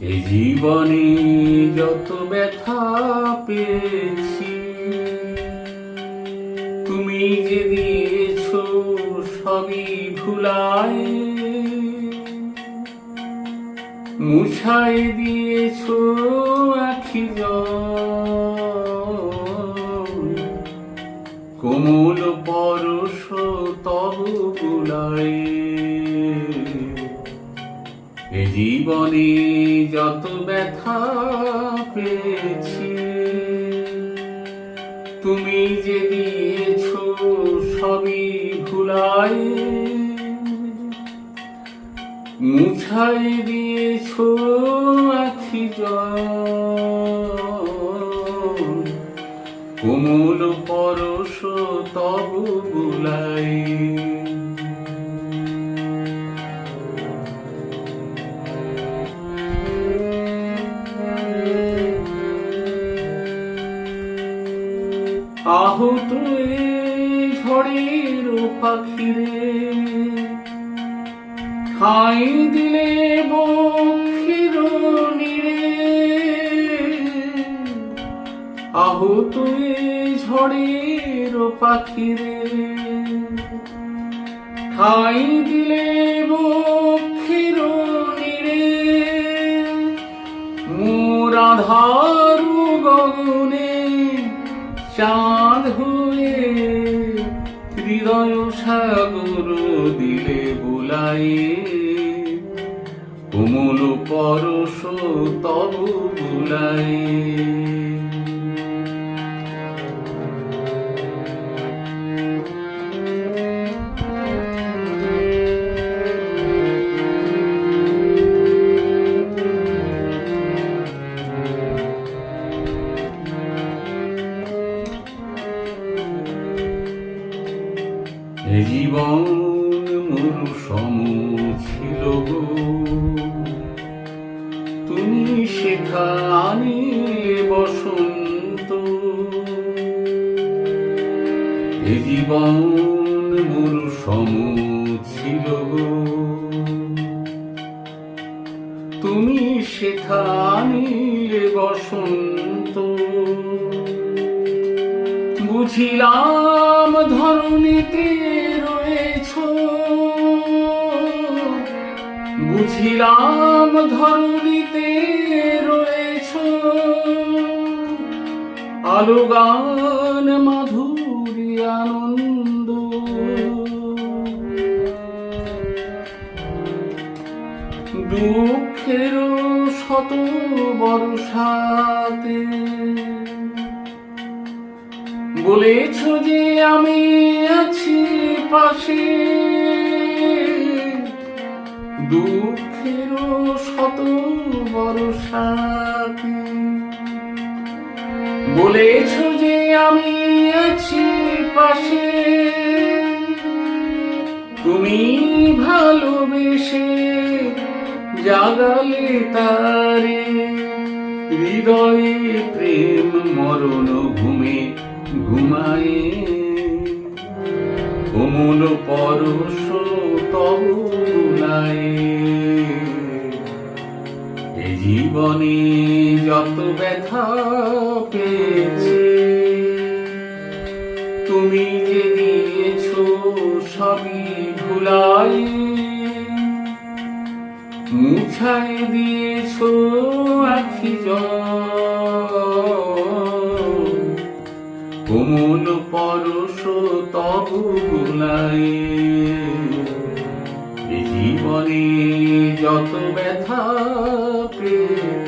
এই জীবনে যত ব্যথা পেয়েছি, তুমি যে দিয়েছ সবই ভুলায় মুছাই দিয়েছ আখি কোমল পরশ তব গুলায় জীবনে যত ব্যথা পেয়েছি, তুমি যে দিয়েছ সবই ভুলাই মুছাই দিয়েছ আখি কোমল পরশ তব বুলাই আহত এই ঝড়ের পাখিরে খাই দিলে বক্ষির নিরে। আহত এই ঝড়ের পাখিরে খাই দিলে বক্ষির হৃদয় সাগর দিলে বুলাই কোমল পরশ তব বুলাই এ জীবন মোর সম ছিল গো। তুমি সেখানে বসন্ত। এ জীবন মোর সম ছিল গো। তুমি সেখানে বসন্ত। বুঝিলাম ধরণীতে রয়েছ। বুঝিলাম ধরণীতে রয়েছ। আলো গান মাধুরী আনন্দ। দুঃখের শত বর্ষাতে বলেছ যে আমি আছি পাশে। দুঃখের শত বর্ষাতে বলেছ যে আমি আছি পাশে। তুমি ভালোবেসে জাগালে তারে। হৃদয়ে প্রেম মরণ ঘুমে ঘুমায়ে। কোমল পরশ তবুলায় এ জীবনে যত ব্যথা পেয়েছি, তুমি যে দিয়েছ সবই ভুলাই মুছাই দিয়েছ আখি জল। কোমল পরশ তবু গুলাই জীবনে যত ব্যথা পেয়ে